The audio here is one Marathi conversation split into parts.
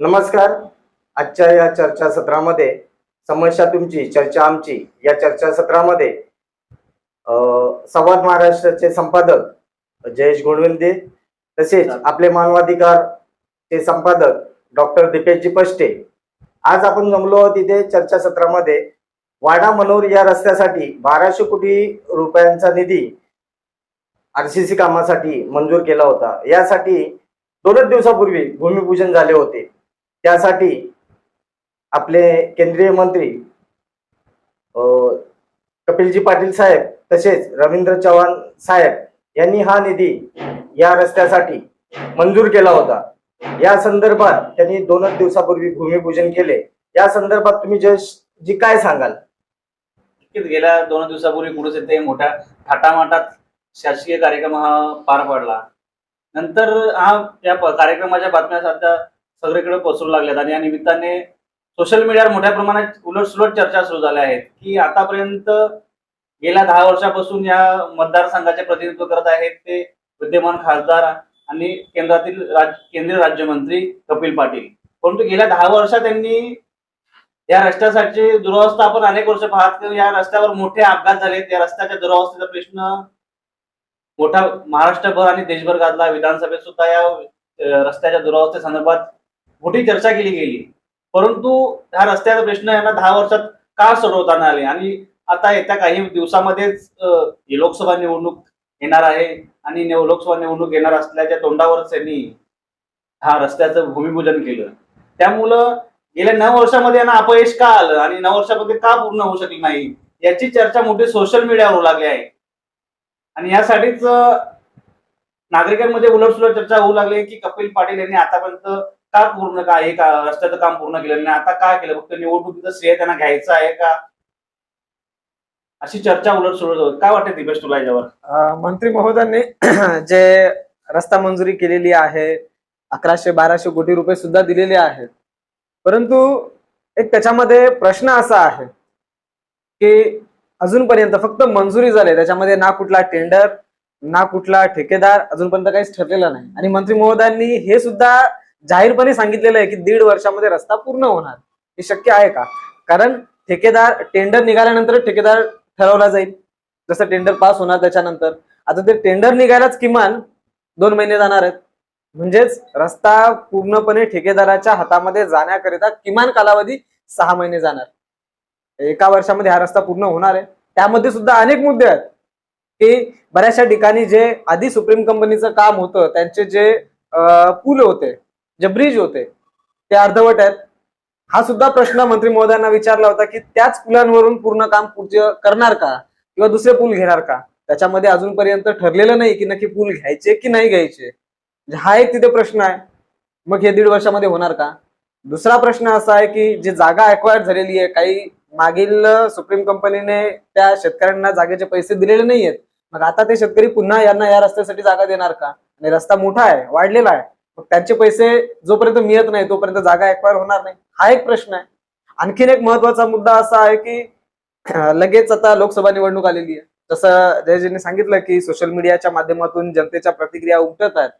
नमस्कार. आजच्या या चर्चासत्रामध्ये समस्या तुमची चर्चा आमची या चर्चासत्रामध्ये संवाद महाराष्ट्राचे संपादक जयेश गोडविंदे तसेच आपले मानवाधिकार चे संपादक डॉक्टर दीपेशजी पष्टे. आज आपण जमलो आहोत इथे चर्चासत्रामध्ये. वाडा मनोर या रस्त्यासाठी बाराशे कोटी रुपयांचा निधी आरसीसी कामासाठी मंजूर केला होता. यासाठी दोनच दिवसापूर्वी भूमिपूजन झाले होते. त्यासाठी आपले केंद्रीय मंत्री कपिलजी पाटील साहेब तसेच रवींद्र चव्हाण साहेब यांनी हा निधी या रस्त्यासाठी मंजूर केला होता. या संदर्भात त्यांनी दोनच दिवसापूर्वी भूमिपूजन केले. या संदर्भात तुम्ही जश जी काय सांगाल? गेल्या दोन दिवसापूर्वी कुठेच मोठ्या थाटामाटात शासकीय कार्यक्रम हा पार पडला. नंतर हा या कार्यक्रमाच्या बातम्या सध्या सगळीकडे पसरू लागल्यात आणि या निमित्ताने सोशल मीडियावर मोठ्या प्रमाणात उलटसुलट चर्चा सुरू झाल्या आहेत की आतापर्यंत गेल्या दहा वर्षापासून या मतदारसंघाचे प्रतिनिधित्व करत आहेत ते विद्यमान खासदार आणि केंद्रातील राज केंद्रीय राज्यमंत्री कपिल पाटील. परंतु गेल्या दहा वर्षात त्यांनी या रस्त्यासाठी दुरावस्था आपण अनेक वर्ष पाहत या रस्त्यावर मोठे अपघात झालेत. या रस्त्याच्या दुरावस्थेचा प्रश्न मोठा महाराष्ट्रभर आणि देशभर गाजला. विधानसभेत सुद्धा या रस्त्याच्या दुरावस्थे संदर्भात मोठी चर्चा केली गेली. परंतु हा रस्त्याचा प्रश्न यांना दहा वर्षात का सोडवताना आले? आणि आता येत्या काही दिवसामध्येच ही लोकसभा निवडणूक येणार आहे आणि लोकसभा निवडणूक येणार असल्याच्या तोंडावरच त्यांनी हा रस्त्याचं भूमिपूजन केलं. त्यामुळं गेल्या नऊ वर्षामध्ये यांना अपयश का आलं? आणि नऊ वर्षामध्ये का पूर्ण होऊ शकली नाही? याची चर्चा मोठी सोशल मीडियावर होऊ लागली आहे. आणि यासाठीच नागरिकांमध्ये उलटसुलट चर्चा होऊ लागली की कपिल पाटील यांनी आतापर्यंत का पूर्ण का हे का रस्त्याचं काम पूर्ण केलं नाही? आता काय केलं? फक्त निवडणुकीचं श्रेय त्यांना घ्यायचं आहे का? अशी चर्चा उलट होत. काय वाटते दिपेश तुला याच्यावर? मंत्री महोदयांनी जे रस्ता मंजुरी केलेली आहे अकराशे बाराशे कोटी रुपये सुद्धा दिलेले आहेत. परंतु एक त्याच्यामध्ये प्रश्न असा आहे की अजूनपर्यंत फक्त मंजुरी झाली त्याच्यामध्ये ना कुठला टेंडर ना कुठला ठेकेदार अजूनपर्यंत काहीच ठरलेलं नाही. आणि मंत्री महोदयांनी हे सुद्धा जाहीरपणे सांगितलेलं आहे की दीड वर्षामध्ये रस्ता पूर्ण होणार. हे शक्य आहे का? कारण ठेकेदार टेंडर निघाल्यानंतर ठेकेदार ठरवला जाईल. जसं टेंडर पास होणार त्याच्यानंतर. आता ते टेंडर निघायलाच किमान दोन महिने जाणार आहेत. म्हणजेच रस्ता पूर्णपणे ठेकेदाराच्या हातामध्ये जाण्याकरिता किमान कालावधी सहा महिने जाणार. एका वर्षामध्ये हा रस्ता पूर्ण होणार आहे. त्यामध्ये सुद्धा अनेक मुद्दे आहेत. की बऱ्याचशा ठिकाणी जे आधी सुप्रीम कंपनीचं काम होतं त्यांचे जे पूल होते जे ब्रिज होते ते अर्धवट आहेत. हा सुद्धा प्रश्न मंत्री महोदयांना विचारला होता की त्याच पुलांवरून पूर्ण काम पुढचे करणार का? किंवा दुसरे पूल घेणार का? त्याच्यामध्ये अजूनपर्यंत ठरलेलं नाही की नक्की पूल घ्यायचे की नाही घ्यायचे. म्हणजे हा एक तिथे प्रश्न आहे. मग हे दीड वर्षामध्ये होणार का? दुसरा प्रश्न असा आहे की जी जागा अक्वायर झालेली आहे काही मागील सुप्रीम कंपनीने त्या शेतकऱ्यांना जागेचे पैसे दिलेले नाही आहेत मग आता ते शेतकरी पुन्हा यांना या रस्त्यासाठी जागा देणार का? आणि रस्ता मोठा आहे वाढलेला आहे. त्यांचे पैसे जोपर्यंत मिळत नाही तोपर्यंत जागा एक्वायर होणार नाही. हा एक प्रश्न आहे. आणखीन एक महत्त्वाचा मुद्दा असा आहे की लगेच आता लोकसभा निवडणूक आलेली आहे. जसं जयजींनी सांगितलं की सोशल मीडियाच्या माध्यमातून जनतेच्या प्रतिक्रिया उमटत आहेत.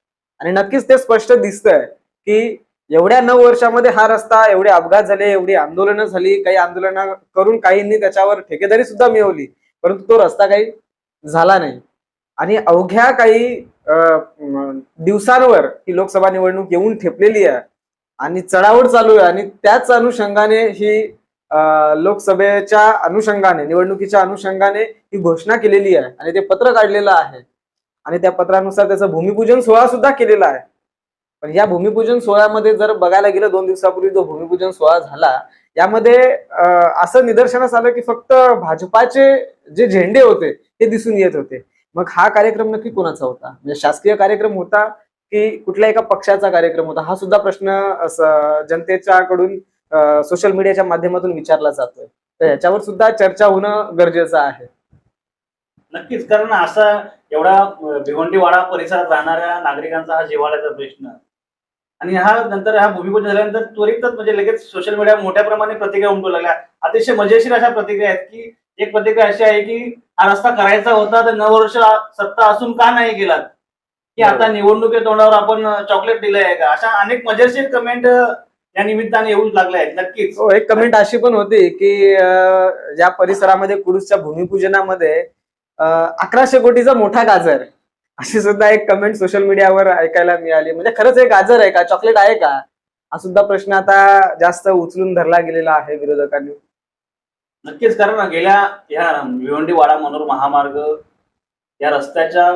आणि नक्कीच ते स्पष्ट दिसतंय की एवढ्या नऊ वर्षामध्ये हा रस्ता एवढे अपघात झाले एवढी आंदोलनं झाली काही आंदोलनं करून काहींनी त्याच्यावर ठेकेदारी सुद्धा मिळवली परंतु तो रस्ता काही झाला नाही. आणि अवघ्या काही दिवसांवर ही लोकसभा निवडणूक येऊन ठेपलेली आहे आणि चढावड चालू आहे आणि त्याच अनुषंगाने ही लोकसभेच्या अनुषंगाने निवडणुकीच्या अनुषंगाने ही घोषणा केलेली आहे आणि ते पत्र काढलेलं आहे. आणि त्या पत्रानुसार त्याचं भूमिपूजन सोहळा सुद्धा केलेला आहे. पण या भूमिपूजन सोहळ्यामध्ये जर बघायला गेलं दोन दिवसापूर्वी जो भूमिपूजन सोहळा झाला यामध्ये असं निदर्शनास आलं की फक्त भाजपाचे जे झेंडे होते ते दिसून येत होते. मग हा कार्यक्रम नक्की कोणाचा होता? म्हणजे शासकीय कार्यक्रम होता की कुठल्या एका पक्षाचा कार्यक्रम होता? हा सुद्धा प्रश्न असं जनतेच्याकडून सोशल मीडियाच्या माध्यमातून विचारला जातोय. तर याच्यावर सुद्धा चर्चा होणं गरजेचं आहे. नक्कीच कारण असा एवढा भिवंडीवाडा परिसरात राहणाऱ्या नागरिकांचा हा जिव्हाळ्याचा प्रश्न. आणि हा नंतर हा भूमिपूजन झाल्यानंतर त्वरितच म्हणजे लगेच सोशल मीडिया मोठ्या प्रमाणे प्रतिक्रिया उमटू लागल्या. अतिशय मजेशीर अशा प्रतिक्रिया आहेत की एक प्रतिक्रिया अशी आहे की हा रस्ता करायचा होता तर नऊ वर्ष सत्ता असून का नाही गेलात? की आता निवडणुकीच्या तोंडावर आपण चॉकलेट दिलंय का? अशा अनेक मजेशीर कमेंट त्या निमित्ताने येऊच लागले आहेत नक्कीच. हो एक कमेंट अशी पण होती की ज्या परिसरामध्ये कुरुसच्या भूमिपूजनामध्ये अकराशे कोटीचा मोठा गाजर अशी सुद्धा एक कमेंट सोशल मीडियावर ऐकायला मिळाली. म्हणजे खरंच हे गाजर आहे का? चॉकलेट आहे का? हा सुद्धा प्रश्न आता जास्त उचलून धरला गेलेला आहे विरोधकांनी. नक्कीच कारण गेल्या या भिवंडी वाडा मनोर महामार्ग या रस्त्याच्या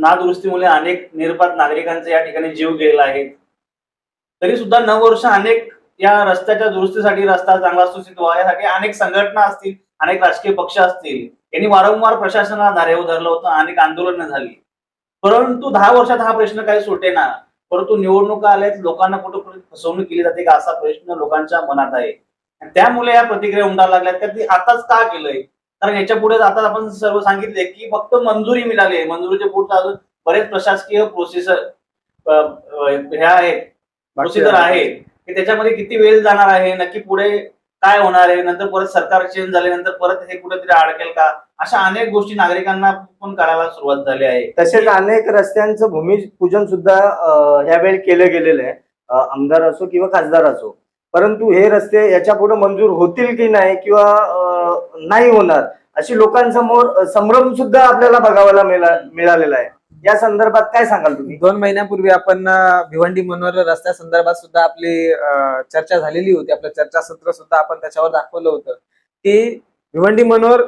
नादुरुस्तीमुळे अनेक निरपात नागरिकांचे या ठिकाणी जीव गेलेला आहे. तरी सुद्धा नऊ वर्ष अनेक या रस्त्याच्या दुरुस्तीसाठी रस्ता चांगला सुचित व्हावा यासाठी अनेक संघटना असतील अनेक राजकीय पक्ष असतील यांनी वारंवार प्रशासनाला धारेवर धरलं होतं अनेक आंदोलनं झाली. परंतु दहा वर्षात हा प्रश्न काही सुटेना परंतु निवडणुका आल्यात लोकांना कुठं कुठे फसवणूक केली जाते का असा प्रश्न लोकांच्या मनात आहे. त्यामुळे या प्रतिक्रिया उमटायला लागल्यात. का ती आताच का केलंय? कारण याच्यापुढे आता आपण सर्व सांगितले की फक्त मंजुरी मिळाली आहे. मंजुरीच्या पुढे अजून बरेच प्रशासकीय प्रोसेसर ह्या आहेत. प्रोसिजर आहे. की त्याच्यामध्ये किती वेळ जाणार आहे नक्की पुढे काय होणार आहे नंतर परत सरकार चेंज झाल्यानंतर परत हे कुठेतरी अडकेल का? अशा अनेक गोष्टी नागरिकांना पण कळायला सुरुवात झाली आहे. तसेच अनेक रस्त्यांचं भूमिपूजन सुद्धा अं, यावेळी केलं गेलेलं आहे. आमदार असो किंवा खासदार असो. परंतु हे रस्ते याच्यापुढे मंजूर होतील की नाही किंवा नाही होणार अशी लोकांसमोर संभ्रम सुद्धा आपल्याला बघावायला मिळालेला आहे. या संदर्भात काय सांगाल तुम्ही? दोन महिन्यापूर्वी आपण भिवंडी मनोहर रस्त्या संदर्भात सुद्धा आपली चर्चा झालेली होती. आपलं चर्चासत्र सुद्धा आपण त्याच्यावर दाखवलं होतं की भिवंडी मनोहर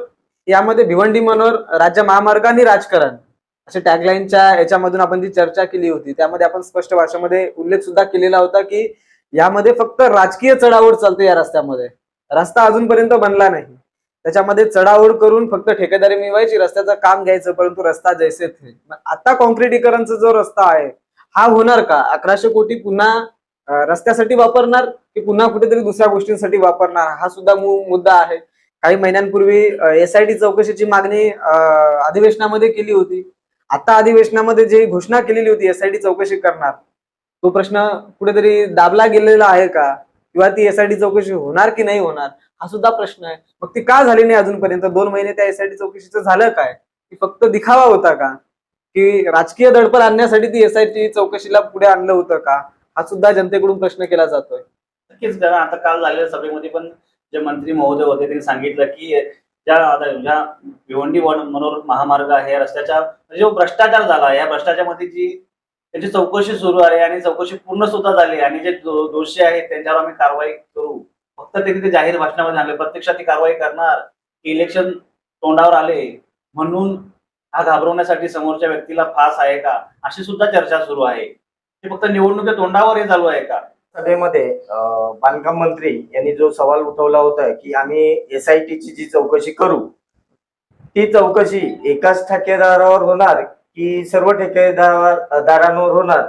यामध्ये भिवंडी मनोहर राज्य महामार्ग आणि राजकारण अशा टॅगलाईनच्या याच्यामधून आपण जी चर्चा केली होती त्यामध्ये आपण स्पष्ट भाषेमध्ये उल्लेख सुद्धा केलेला होता की यामध्ये फक्त राजकीय चढावड चालते या रस्त्यामध्ये. रस्ता अजूनपर्यंत बनला नाही. त्याच्यामध्ये चढाओढ करून फक्त ठेकेदारी मिळवायची रस्त्याचं काम घ्यायचं परंतु रस्ता जैसे थे. आता कॉन्क्रिटीकरणचा जो रस्ता आहे हा होणार का? अकराशे कोटी पुन्हा रस्त्यासाठी वापरणार की पुन्हा कुठेतरी दुसऱ्या गोष्टींसाठी वापरणार? हा सुद्धा मु- मुद्दा आहे. काही महिन्यांपूर्वी एसआयटी चौकशीची मागणी अधिवेशनामध्ये केली होती. आता अधिवेशनामध्ये जी घोषणा केलेली होती एसआयटी चौकशी करणार तो प्रश्न कुठेतरी दाबला गेलेला आहे का? किंवा ती एसआयटी चौकशी होणार की नाही होणार? हा सुद्धा प्रश्न आहे. मग ती का झाली नाही अजूनपर्यंत? दोन महिने त्या एसआयटी चौकशीचं झालं काय? की फक्त दिखावा होता का? की राजकीय दडपण आणण्यासाठी ती एसआयटी चौकशीला पुढे आणलं होतं का? हा सुद्धा जनतेकडून प्रश्न केला जातोय. नक्कीच कारण आता काल झालेल्या सभेमध्ये पण जे मंत्री महोदय होते त्यांनी सांगितलं की ज्या आता ज्या भिवंडी वन मनोर महामार्ग आहे रस्त्याच्या म्हणजे जो भ्रष्टाचार झाला या भ्रष्टाचारामध्ये जी त्याची चौकशी सुरू आहे आणि चौकशी पूर्ण सुद्धा झाली आणि जे दोषी आहेत त्यांच्यावर आम्ही कारवाई करू. फक्त त्यांनी ते जाहीर भाषणामध्ये आणले. प्रत्यक्षात ती कारवाई करणार इलेक्शन तोंडावर आले म्हणून हा घाबरवण्यासाठी समोरच्या व्यक्तीला फास आहे का? अशी सुद्धा चर्चा सुरू आहे. ते फक्त निवडणुकीच्या तोंडावर हे चालू आहे का? सभेमध्ये बांधकाम मंत्री यांनी जो सवाल उठवला होता की आम्ही एस आय टीची जी चौकशी करू ती चौकशी एकाच ठेकेदारावर होणार की सर्व ठेकेदार दारांवर होणार.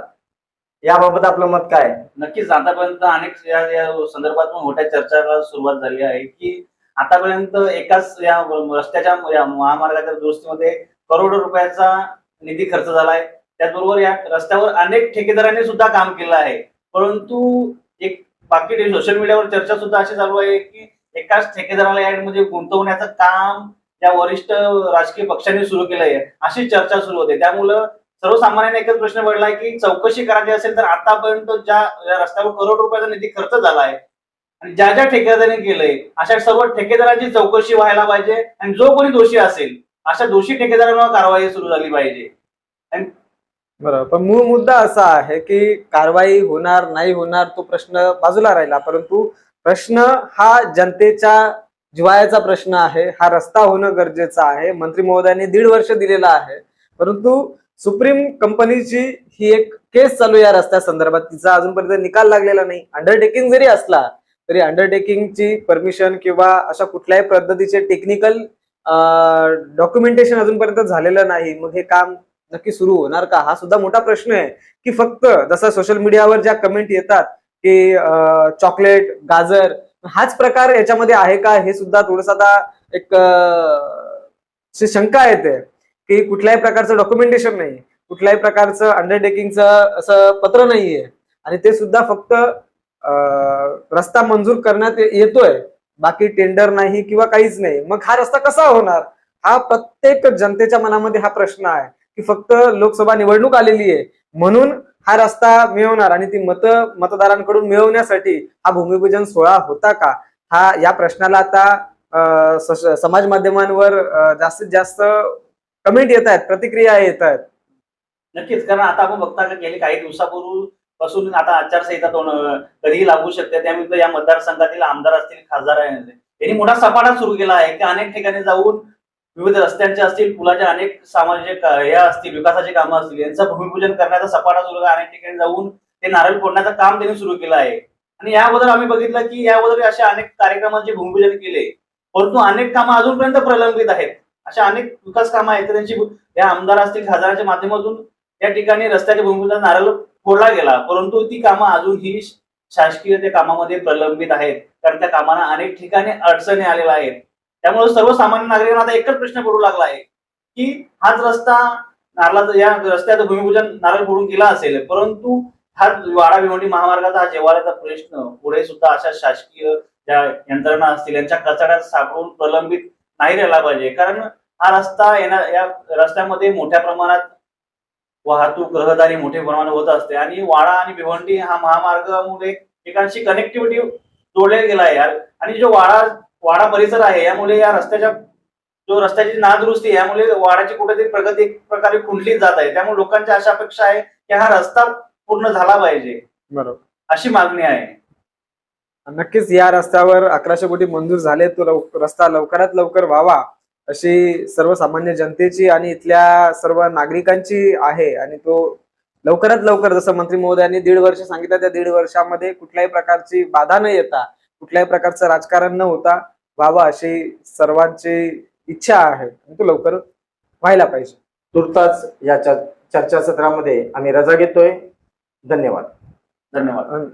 याबाबत आपलं मत काय? नक्कीच आतापर्यंत अनेक या या संदर्भात पण मोठ्या चर्चाला सुरुवात झाली आहे की आतापर्यंत एकाच या रस्त्याच्या या महामार्गाच्या दुरुस्तीमध्ये करोडो रुपयाचा निधी खर्च झालाय त्याचबरोबर या रस्त्यावर अनेक ठेकेदारांनी सुद्धा काम केलं आहे. परंतु एक बाकी सोशल मीडियावर चर्चा सुद्धा अशी चालू आहे की एकाच ठेकेदाराला यामध्ये गुंतवण्याचं काम त्या वरिष्ठ राजकीय पक्षांनी सुरू केलं आहे अशी चर्चा सुरू होते. त्यामुळं सर्वसामान्यांना एकच प्रश्न पडलाय की चौकशी करायची असेल तर आतापर्यंत ज्या रस्त्यावर करोड रुपयाचा निधी खर्च झाला आहे आणि ज्या ज्या ठेकेदारांनी केलंय अशा सर्व ठेकेदारांची चौकशी व्हायला पाहिजे आणि जो कोणी दोषी असेल अशा दोषी ठेकेदारांवर कारवाई सुरू झाली पाहिजे. बरोबर पण मूळ मुद्दा असा आहे की कारवाई होणार नाही होणार तो प्रश्न बाजूला राहिला. परंतु प्रश्न हा जनतेच्या जिवाळ्याचा प्रश्न आहे हा रस्ता होणं गरजेचं आहे. मंत्री महोदयांनी दीड वर्ष दिलेलं आहे. परंतु सुप्रीम कंपनीची ही एक केस चालू या रस्त्या संदर्भात. तिचा अजूनपर्यंत निकाल लागलेला नाही. अंडरटेकिंग जरी असला तरी अंडरटेकिंगची परमिशन किंवा अशा कुठल्याही पद्धतीचे टेक्निकल डॉक्युमेंटेशन अजूनपर्यंत झालेलं नाही. मग हे काम नक्की सुरू होणार का? हा सुद्धा मोठा प्रश्न आहे की फक्त जसं सोशल मीडियावर ज्या कमेंट येतात की चॉकलेट गाजर हाच प्रकार याच्यामध्ये आहे का? हे सुद्धा थोडस आता एक शंका येते की कुठल्याही प्रकारचं डॉक्युमेंटेशन नाही कुठल्याही प्रकारचं अंडरटेकिंगचं असं पत्र नाहीये. आणि ते सुद्धा फक्त रस्ता मंजूर करण्यात येतोय. बाकी टेंडर नाही किंवा काहीच नाही. मग हा रस्ता कसा होणार? हा प्रत्येक जनतेच्या मनामध्ये हा प्रश्न आहे. की फक्त लोकसभा निवडणूक आलेली आहे. म्हणून हा रस्ता मिळवणार आणि ती मत मतदारांकडून मिळवण्यासाठी हा भूमिपूजन सोहळा होता का? हा या प्रश्नाला आता समाज माध्यमांवर जास्तीत जास्त कमेंट येत आहेत प्रतिक्रिया येत आहेत. नक्कीच कारण आता आपण बघता का गेले काही दिवसापूर्वी पासून आता आचारसंहिता दोन कधीही लागू शकते. त्यामुळे या मतदारसंघातील आमदार असतील खासदार यांनी मोठा सपाटा सुरू केला आहे की अनेक ठिकाणी जाऊन विविध रस्त्यांच्या असतील पुलाच्या अनेक सामाजिक या असतील विकासाची कामं असतील यांचं भूमिपूजन करण्याचा सपाटा सुरू अनेक ठिकाणी जाऊन ते नारळ फोडण्याचं काम त्यांनी सुरू केलं आहे. आणि या अगोदर आम्ही बघितलं की या अगोदर अशा अनेक कार्यक्रमांचे भूमिपूजन केले परंतु अनेक कामं अजूनपर्यंत प्रलंबित आहेत. अशा अनेक विकास कामं आहेत त्यांची या आमदार असतील खासदारांच्या माध्यमातून या ठिकाणी रस्त्याच्या भूमिपूजन नारळ फोडला गेला परंतु ती कामं अजूनही शासकीय त्या कामामध्ये प्रलंबित आहेत. कारण त्या कामांना अनेक ठिकाणी अडचणी आलेल्या आहेत. त्यामुळे सर्वसामान्य नागरिकांना आता एकच प्रश्न पडू लागला आहे की हाच रस्ता नारळाचा या रस्त्याचं भूमिपूजन नारळ फोडून गेला असेल परंतु हा वाडा भिवंडी महामार्गाचा हा जेवाऱ्याचा प्रश्न पुढे सुद्धा अशा शासकीय ज्या यंत्रणा असतील यांच्या कचड्यात सापडून प्रलंबित नाही राहिला पाहिजे. कारण हा रस्ता येणार या रस्त्यामध्ये मोठ्या प्रमाणात वाहतूक रहदारी मोठ्या प्रमाणात होत असते आणि वाडा आणि भिवंडी हा महामार्गामुळे एकांशी कनेक्टिव्हिटी जोडल्या गेला आहे यार. आणि जो वाडा वाडा परिसर आहे यामुळे या रस्त्याच्या जो रस्त्याची नादुरुस्ती आहे, यामुळे वाडाची कुठेतरी प्रगती एक प्रकारे खुंटली जात आहे. त्यामुळे लोकांची अशा अपेक्षा आहे की हा रस्ता पूर्ण झाला पाहिजे. बरोबर. अशी मागणी आहे. नक्कीच या रस्त्यावर अकराशे कोटी मंजूर झाले तो लव- रस्ता लवकरात लवकर व्हावा अशी सर्वसामान्य जनतेची आणि इथल्या सर्व नागरिकांची आहे. आणि तो लवकरात लवकर जसं मंत्री महोदयांनी दीड वर्ष सांगितलं त्या दीड वर्षामध्ये कुठल्याही प्रकारची बाधा न येता कुठल्याही प्रकारचं राजकारण न होता व्हावा अशी सर्वांची इच्छा आहे. आणि तो लवकर व्हायला पाहिजे. तुर्तास या चर- चर्चासत्रामध्ये आम्ही रजा घेतोय. धन्यवाद. धन्यवाद.